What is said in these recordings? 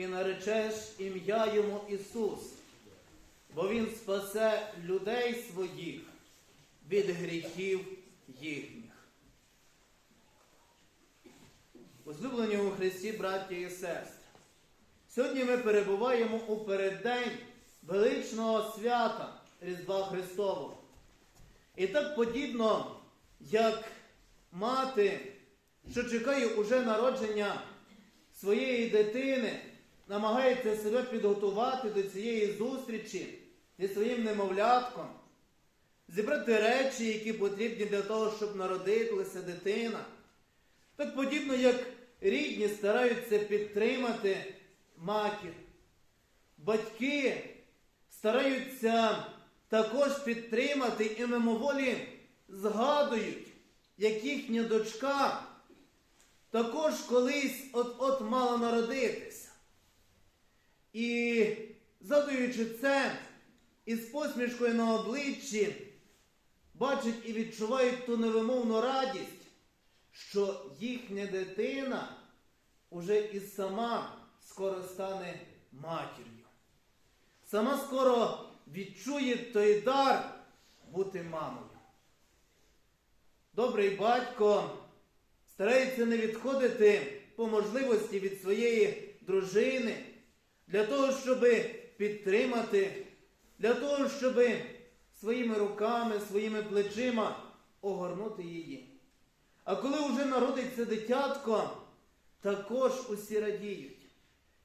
і наречеш ім'я йому Ісус, бо Він спасе людей своїх від гріхів їхніх. Возлюблені у Христі, браті і сестри, сьогодні ми перебуваємо у переддень величного свята Різдва Христового. І так подібно, як мати, що чекає уже народження своєї дитини, намагається себе підготувати до цієї зустрічі зі своїм немовлятком, зібрати речі, які потрібні для того, щоб народилася дитина. Так подібно, як рідні стараються підтримати матір. Батьки стараються також підтримати і мимоволі згадують, як їхня дочка також колись от-от мала народитися. І згадуючи це, із посмішкою на обличчі, бачать і відчувають ту невимовну радість, що їхня дитина уже і сама скоро стане матір'ю. Сама скоро відчує той дар бути мамою. Добрий батько старається не відходити по можливості від своєї дружини для того, щоб підтримати, для того, щоб своїми руками, своїми плечима огорнути її. А коли вже народиться дитятко, також усі радіють.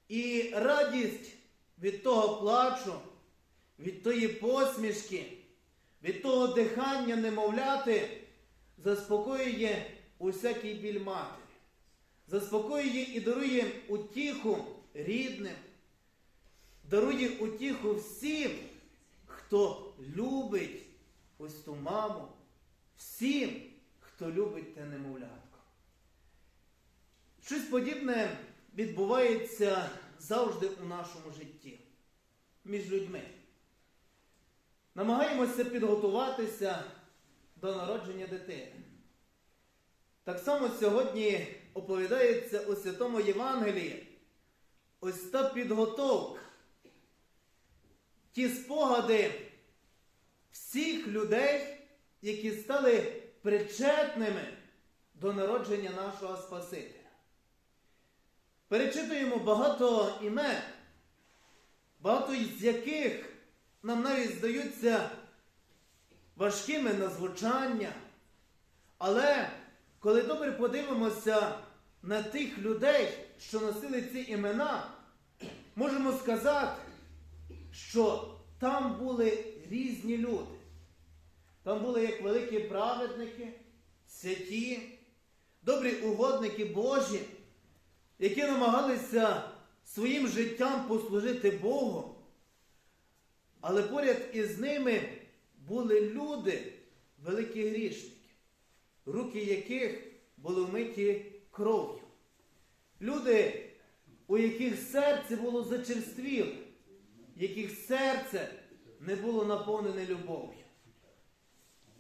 І радість від того плачу, від тої посмішки, від того дихання немовляти заспокоює усякий біль матері, заспокоює і дарує утіху рідним, дарує утіху всім, хто любить ось ту маму, всім, хто любить те немовлятко. Щось подібне відбувається завжди у нашому житті між людьми. Намагаємося підготуватися до народження дитини. Так само сьогодні оповідається у Святому Євангелії ось та підготовка, ті спогади всіх людей, які стали причетними до народження нашого Спасителя. Перечитуємо багато імен, багато з яких нам навіть здаються важкими на звучання. Але коли добре подивимося на тих людей, що носили ці імена, можемо сказати, що там були різні люди. Там були як великі праведники, святі, добрі угодники Божі, які намагалися своїм життям послужити Богу. Але поряд із ними були люди, великі грішники, руки яких були вмиті кров'ю. Люди, у яких серце було зачерствіле, яких серце не було наповнене любов'ю.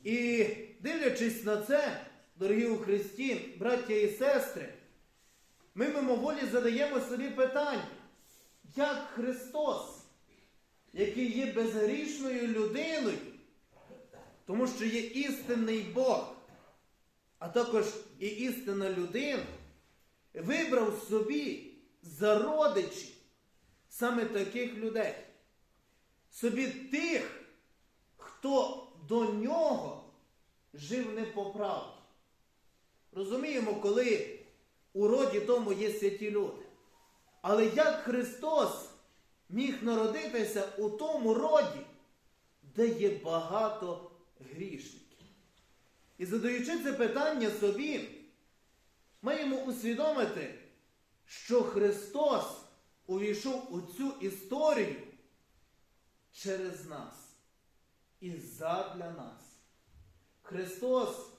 І дивлячись на це, дорогі у Христі, браття і сестри, ми мимоволі задаємо собі питання, як Христос, який є безгрішною людиною, тому що є істинний Бог, а також і істинна людина, вибрав собі за родичів саме таких людей, собі тих, хто до нього жив не по правді. Розуміємо, коли у роді тому є святі люди. Але як Христос міг народитися у тому роді, де є багато грішників? І задаючи це питання собі, маємо усвідомити, що Христос увійшов у цю історію через нас і задля нас. Христос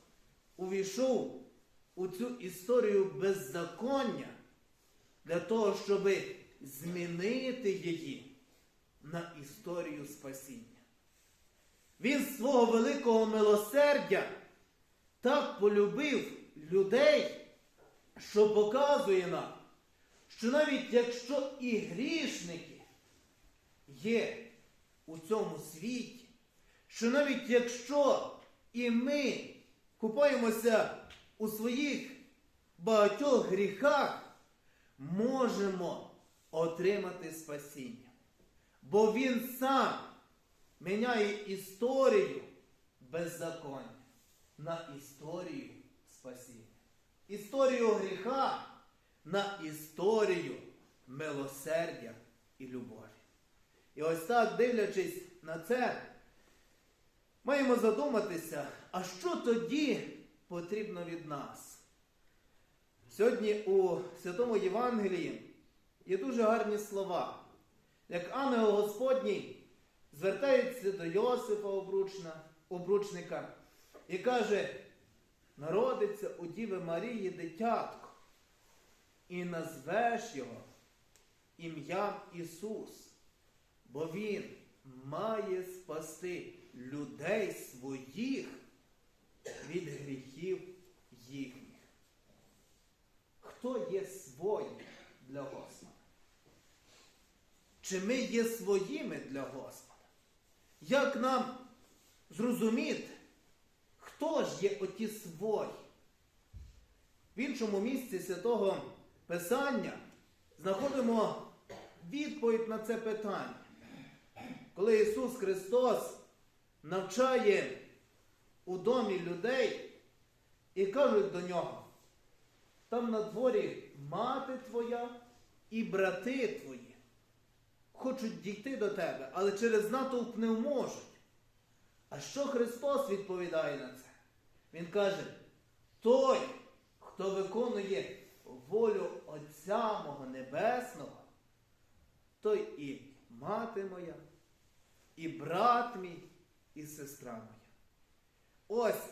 увійшов у цю історію беззаконня для того, щоб змінити її на історію спасіння. Він свого великого милосердя так полюбив людей, що показує нам, що навіть якщо і грішники є у цьому світі, що навіть якщо і ми купаємося у своїх багатьох гріхах, можемо отримати спасіння. Бо Він сам міняє історію беззаконня на історію спасіння. Історію гріха на історію милосердя і любові. І ось так, дивлячись на це, маємо задуматися, а що тоді потрібно від нас? Сьогодні у Святому Євангелії є дуже гарні слова. Як ангел Господній звертається до Йосифа обручна, обручника і каже, народиться у Діви Марії дитятко, і назвеш його ім'ям Ісус, бо Він має спасти людей своїх від гріхів їхніх. Хто є своїм для Господа? Чи ми є своїми для Господа? Як нам зрозуміти, хто ж є оті свої? В іншому місці святого Писання знаходимо відповідь на це питання. Коли Ісус Христос навчає у домі людей і кажуть до нього, там на дворі мати твоя і брати твої хочуть дійти до тебе, але через натовп не можуть. А що Христос відповідає на це? Він каже, той, хто виконує волю Отця мого Небесного, той і мати моя, і брат мій, і сестра моя. Ось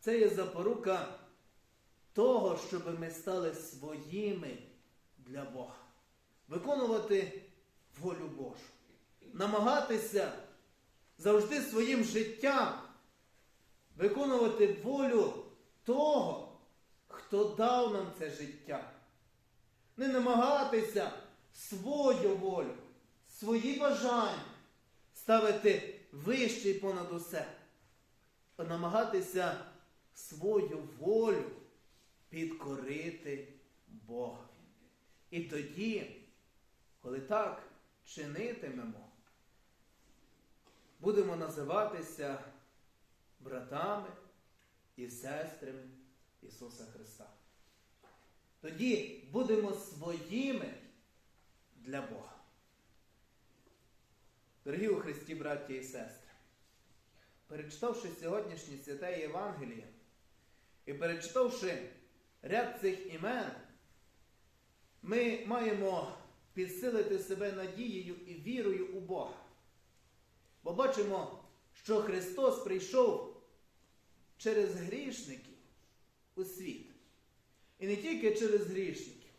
це є запорука того, щоб ми стали своїми для Бога. Виконувати волю Божу. Намагатися завжди своїм життям виконувати волю того, хто дав нам це життя. Не намагатися свою волю, свої бажання ставити вище понад усе, а намагатися свою волю підкорити Богові. І тоді, коли так чинитимемо, будемо називатися братами і сестрами Ісуса Христа. Тоді будемо своїми для Бога. Дорогі у Христі, браття і сестри, перечитавши сьогоднішнє святе Євангеліє і перечитавши ряд цих імен, ми маємо підсилити себе надією і вірою у Бога. Бо бачимо, що Христос прийшов через грішників у світ. І не тільки через грішників,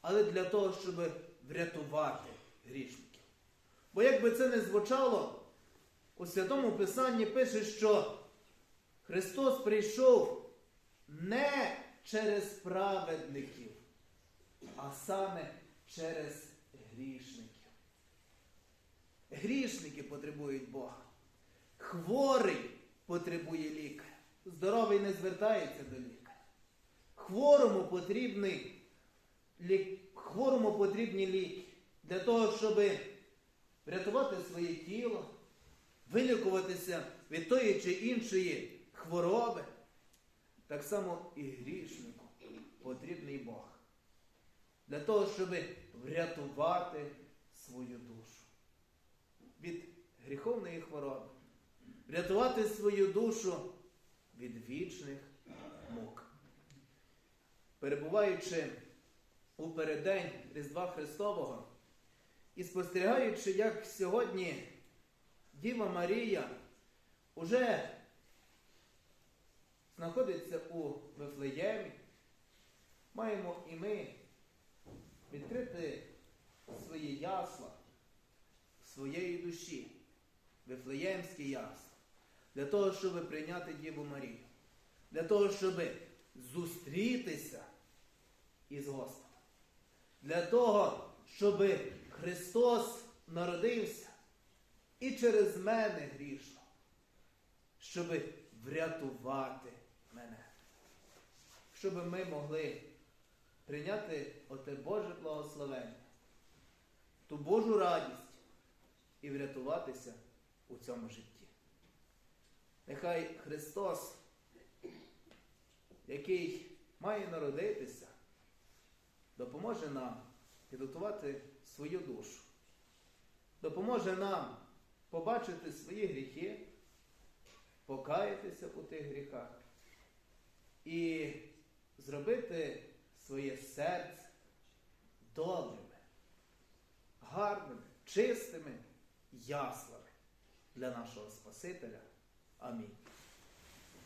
але для того, щоб врятувати грішників. Бо як би це не звучало, у Святому Писанні пише, що Христос прийшов не через праведників, а саме через грішників. Грішники потребують Бога. Хворий потребує лікаря. Здоровий не звертається до лікаря. Хворому потрібний, лік... Хворому потрібні ліки для того, щоб врятувати своє тіло, вилікуватися від тої чи іншої хвороби. Так само і грішнику потрібний Бог. Для того, щоб врятувати свою душу від гріховної хвороби, врятувати свою душу від вічних мук. Перебуваючи у переддень Різдва Христового і спостерігаючи, як сьогодні Діва Марія уже знаходиться у Вифлеємі, маємо і ми відкрити свої ясла своєї душі, Вифлеємські ясла, для того, щоб прийняти Діву Марію, для того, щоб зустрітися із Господом, для того, щоб Христос народився і через мене грішно, щоб врятувати мене, щоб ми могли прийняти оте Боже благословення, ту Божу радість і врятуватися у цьому житті. Нехай Христос, який має народитися, допоможе нам підготувати свою душу, допоможе нам побачити свої гріхи, покаятися у тих гріхах і зробити своє серце добрими, гарними, чистими яслами для нашого Спасителя. Амінь.